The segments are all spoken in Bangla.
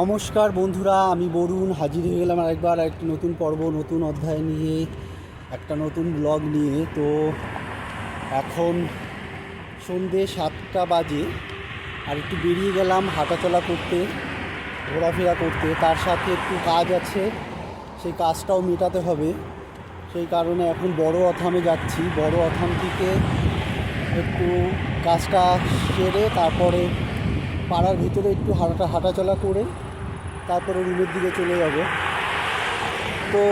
নমস্কার বন্ধুরা, আমি বরুণ হাজির হয়ে গেলাম আরেকবার একটি নতুন পর্ব, নতুন অধ্যায় নিয়ে, একটা নতুন ব্লগ নিয়ে। তো এখন সন্ধে সাতটা বাজে আর একটু বেরিয়ে গেলাম হাঁটাচলা করতে, ঘোরাফেরা করতে। তার সাথে একটু কাজ আছে, সেই কাজটাও মেটাতে হবে। সেই কারণে এখন বড় অথামে যাচ্ছি। বড় অথাম থেকে একটু কাজটা সেরে তারপরে পাড়ার ভিতরে একটু হাঁটা হাঁটাচলা করে তারপরে রুমের দিকে চলে যাব। তো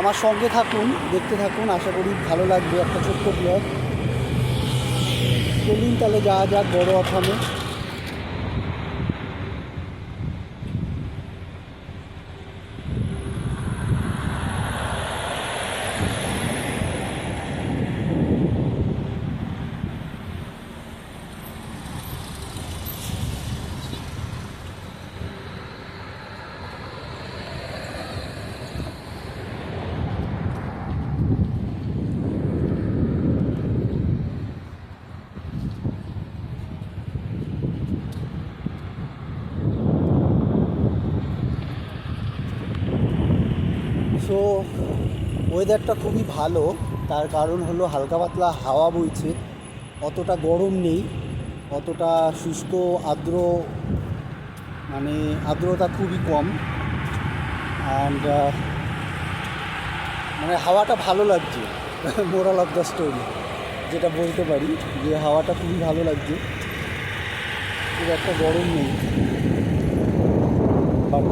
আমার সঙ্গে থাকুন, দেখতে থাকুন, আশা করি ভালো লাগবে। একটা ছোট্ট ব্লগ চলুন তাহলে যা যাক বড় অথামে সো ওয়েদারটা খুবই ভালো। তার কারণ হলো হালকা পাতলা হাওয়া বইছে। অতটা গরম নেই। অতটা শুষ্ক, আর্দ্র মানে আর্দ্রতা খুবই কম। অ্যান্ড মানে হাওয়াটা ভালো লাগছে। মোরাল অফ দ্য স্টোরি যেটা বলতে পারি যে হাওয়াটা খুবই ভালো লাগছে। খুব একটা গরম নেই। বাট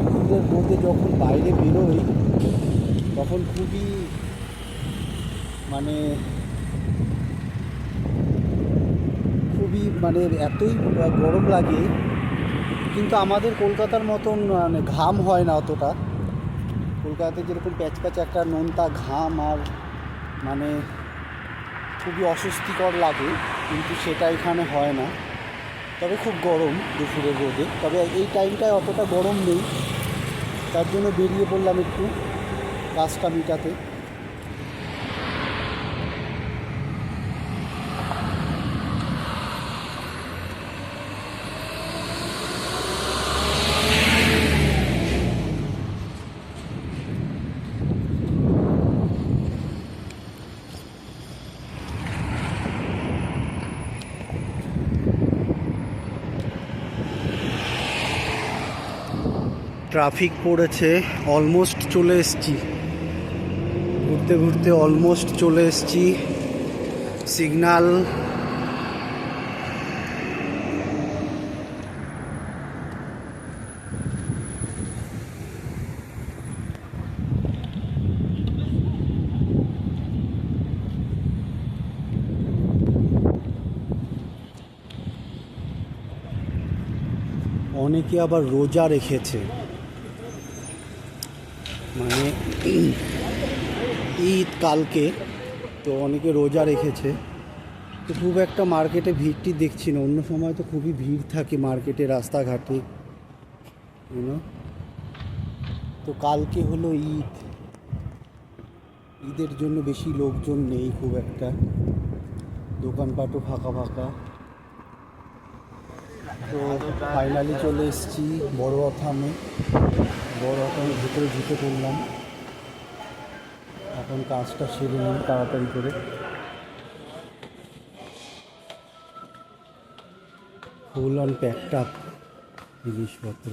দুপুরের মধ্যে যখন বাইরে বেরোই, তখন খুবই মানে খুবই মানে এতই গরম লাগে, কিন্তু আমাদের কলকাতার মতন মানে ঘাম হয় না অতটা। কলকাতাতে যেরকম প্যাচপ্যাচ একটা নোনতা ঘাম আর মানে খুবই অস্বস্তিকর লাগে, কিন্তু সেটা এখানে হয় না। তবে খুব গরম দুপুরের রোদে। তবে এই টাইমটায় অতটা গরম নেই। তার জন্য বেরিয়ে পড়লাম একটু রাস্তা মেটাতে। ট্রাফিক পড়েছে অলমোস্ট চলে এসছি। ঘুরতে ঘুরতে অলমোস্ট চলে এসছি। সিগনাল অনেকে আবার রোজা রেখেছে। মানে ঈদ কালকে, তো অনেকে রোজা রেখেছে। তো খুব একটা মার্কেটে ভিড়টি দেখছি না। অন্য সময় তো খুবই ভিড় থাকে মার্কেটে, রাস্তাঘাটে তো কালকে হলো ঈদ। ঈদের জন্য বেশি লোকজন নেই খুব একটা। দোকানপাটও ফাঁকা ফাঁকা। তো ফাইনালি চলে এসেছি বড় অথামে বড় অথামের ভিতরে ঢুকে পড়লাম। এখন কাজটা সেরে নিই তাড়াতাড়ি করে। ফুল অন প্যাকড আপ জিনিসপত্র।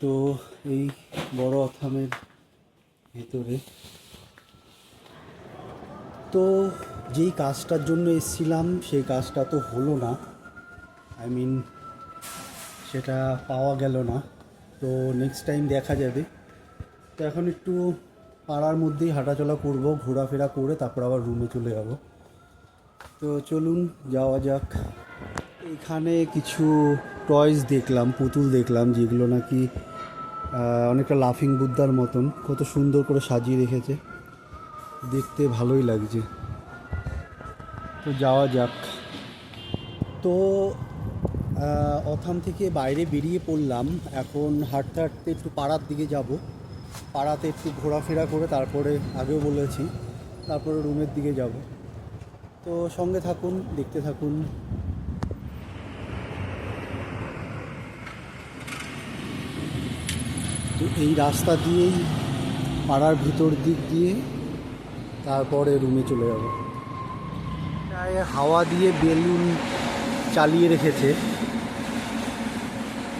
তো এই বড় অথামের ভেতরে। তো যেই কাজটার জন্য এসেছিলাম, সেই কাজটা তো হলো না। আই মিন সেটা পাওয়া গেল না। তো নেক্সট টাইম দেখা যাবে। তো এখন একটু পাড়ার মধ্যেই হাঁটাচলা করব, ঘোরাফেরা করে তারপর আবার রুমে চলে যাব। তো চলুন, যাওয়া যাক। এখানে কিছু টয়েস দেখলাম, পুতুল দেখলাম, যেগুলো নাকি অনেকটা লাফিং বুদ্ধার মতন। কত সুন্দর করে সাজিয়ে রেখেছে। দেখতে ভালোই লাগছে। তো যাওয়া যাক। তো অথাম থেকে বাইরে বেরিয়ে পড়লাম। এখন হাঁটতে হাঁটতে একটু পাড়ার দিকে যাব। পাড়াতে একটু ঘোরাফেরা করে তারপরে আগেও বলেছি, তারপরে রুমের দিকে যাব। তো সঙ্গে থাকুন, দেখতে থাকুন। তো এই রাস্তা দিয়েই, পাড়ার ভিতর দিক দিয়ে তারপরে রুমে চলে যাব। প্রায় হাওয়া দিয়ে বেলুন চালিয়ে রেখেছে।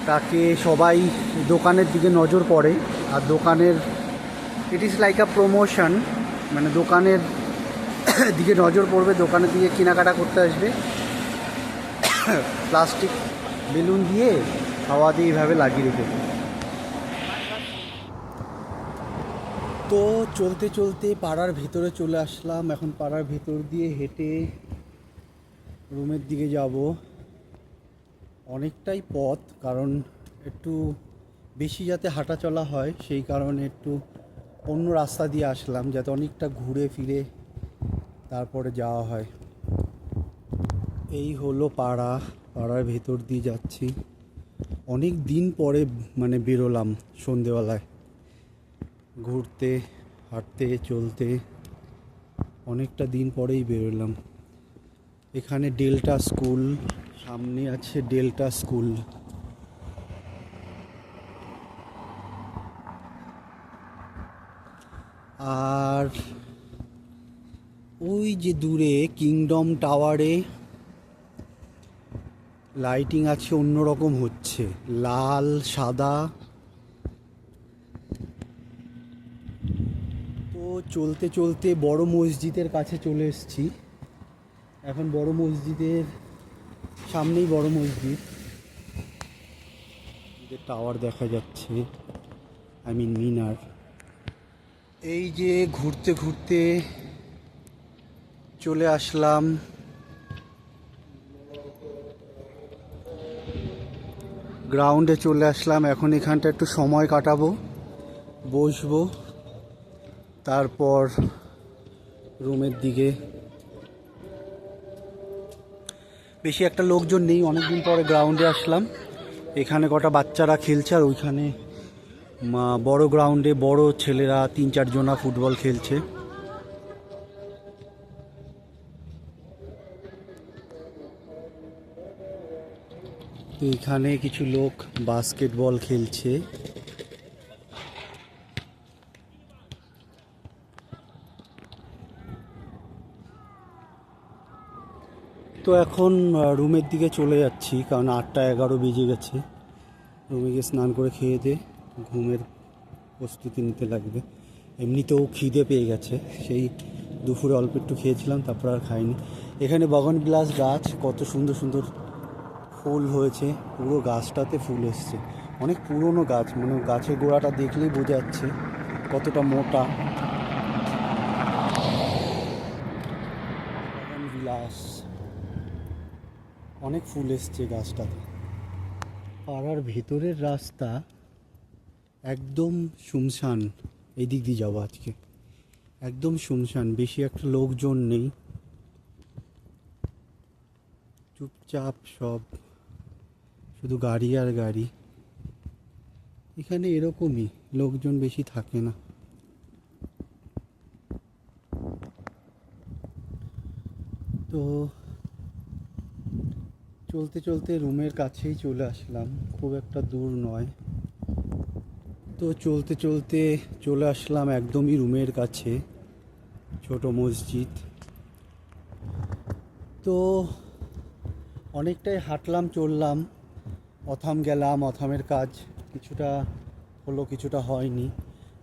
তাকে সবাই দোকানের দিকে নজর পড়ে আর দোকানের it is like a promotion মানে দোকানের দিকে নজর পড়বে দোকানের দিকে কেনাকাটা করতে আসবে। প্লাস্টিক বেলুন দিয়ে হাওয়া দিয়ে এইভাবে লাগিয়ে রেখেছে। তো চলতে চলতে পাড়ার ভিতরে চলে আসলাম। এখন পাড়ার ভিতর দিয়ে হেঁটে রুমের দিকে যাব। অনেকটাই পথ, কারণ একটু বেশি যাতে হাঁটা চলা হয়, সেই কারণে একটু অন্য রাস্তা দিয়ে আসলাম, যাতে অনেকটা ঘুরে ফিরে তারপরে যাওয়া হয়। এই হলো পাড়া। পাড়ার ভেতর দিয়ে যাচ্ছি। অনেক দিন পরে মানে বেরোলাম সন্ধেবেলায়। ঘুরতে, হাঁটতে, চলতে অনেকটা দিন পরেই বেরোলাম এখানে ডেল্টা স্কুল, সামনে আছে ডেল্টা স্কুল। আর ওই যে দূরে কিংডম টাওয়ারে লাইটিং আছে, অন্যরকম হচ্ছে। লাল, সাদা চলতে চলতে বড় মসজিদের কাছে চলে এসেছি। এখন বড় মসজিদের সামনেই বড় মসজিদ। টাওয়ার দেখা যাচ্ছে। আই মিন মিনার। এই যে ঘুরতে ঘুরতে চলে আসলাম। গ্রাউন্ডে চলে আসলাম। এখন এখানটা একটু সময় কাটাবো। বসবো। তারপর রুমের দিকে। বেশি একটা লোকজন নেই, অনেকদিন পরে গ্রাউন্ডে আসলাম। এখানে কটা বাচ্চারা খেলছে আর ওইখানে বড় গ্রাউন্ডে বড় ছেলেরা তিন চারজনা ফুটবল খেলছে। এখানে কিছু লোক বাস্কেটবল খেলছে। তো এখন রুমের দিকে চলে যাচ্ছি, কারণ আটটা এগারো বেজে গেছে। রুমে গিয়ে স্নান করে খেয়ে দিয়ে ঘুমের প্রস্তুতি নিতে লাগবে। এমনিতেও খিদে পেয়ে গেছে, সেই দুপুরে অল্প একটু খেয়েছিলাম, তারপর আর খাইনি। এখানে বগন বিলাস গাছ, কত সুন্দর সুন্দর ফুল হয়েছে, পুরো গাছটাতে ফুল এসছে। অনেক পুরনো গাছ মানে গাছের গোড়াটা দেখলেই বোঝা যাচ্ছে কতটা মোটা। বগন বিলাস। অনেক ফুল এসছে গাছটাতে। পাড়ার ভেতরের রাস্তা একদম শুনশান এই দিক দিয়ে যাব আজকে। একদম শুনশান বেশি একটা লোকজন নেই। চুপচাপ সব, শুধু গাড়ি আর গাড়ি। এখানে এরকমই, লোকজন বেশি থাকে না তো চলতে চলতে রুমের কাছেই চলে আসলাম। খুব একটা দূর নয়। তো চলতে চলতে চলে আসলাম একদমই রুমের কাছে, ছোট মসজিদ। তো অনেকটাই হাঁটলাম, চললাম, অথাম গেলাম, অথামের কাজ কিছুটা হলো, কিছুটা হয়নি।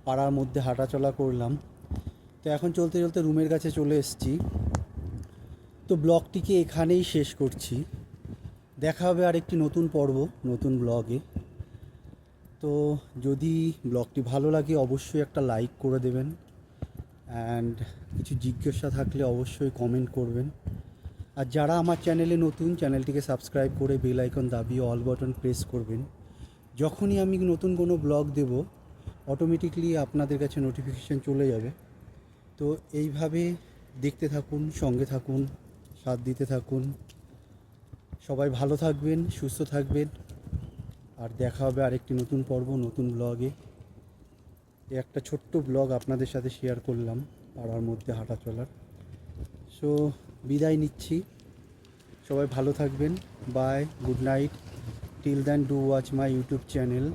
পাড়ার মধ্যে হাঁটাচলা করলাম। তো এখন চলতে চলতে রুমের কাছে চলে এসেছি। তো ব্লগটিকে এখানেই শেষ করছি। দেখা হবে আরেকটি নতুন পর্ব, নতুন ব্লগে। তো যদি ব্লগটি ভালো লাগে, অবশ্যই একটা লাইক করে দেবেন। অ্যান্ড কিছু জিজ্ঞাসা থাকলে অবশ্যই কমেন্ট করবেন। আর যারা আমার চ্যানেলে নতুন, চ্যানেলটিকে সাবস্ক্রাইব করে বেল আইকন দাবিয়ে অল বাটন প্রেস করবেন। যখনই আমি নতুন কোনো ব্লগ দেব অটোমেটিকলি আপনাদের কাছে নোটিফিকেশান চলে যাবে। তো এইভাবে দেখতে থাকুন, সঙ্গে থাকুন, সাথ দিতে থাকুন। সবাই ভালো থাকবেন, সুস্থ থাকবেন। আর দেখা হবে আরেকটি নতুন পর্ব, নতুন ব্লগে একটা ছোট্ট ব্লগ আপনাদের সাথে শেয়ার করলাম পাড়ার মধ্যে হাঁটা চলার। সো বিদায় নিচ্ছি। সবাই ভালো থাকবেন। Bye good night till then do watch my YouTube channel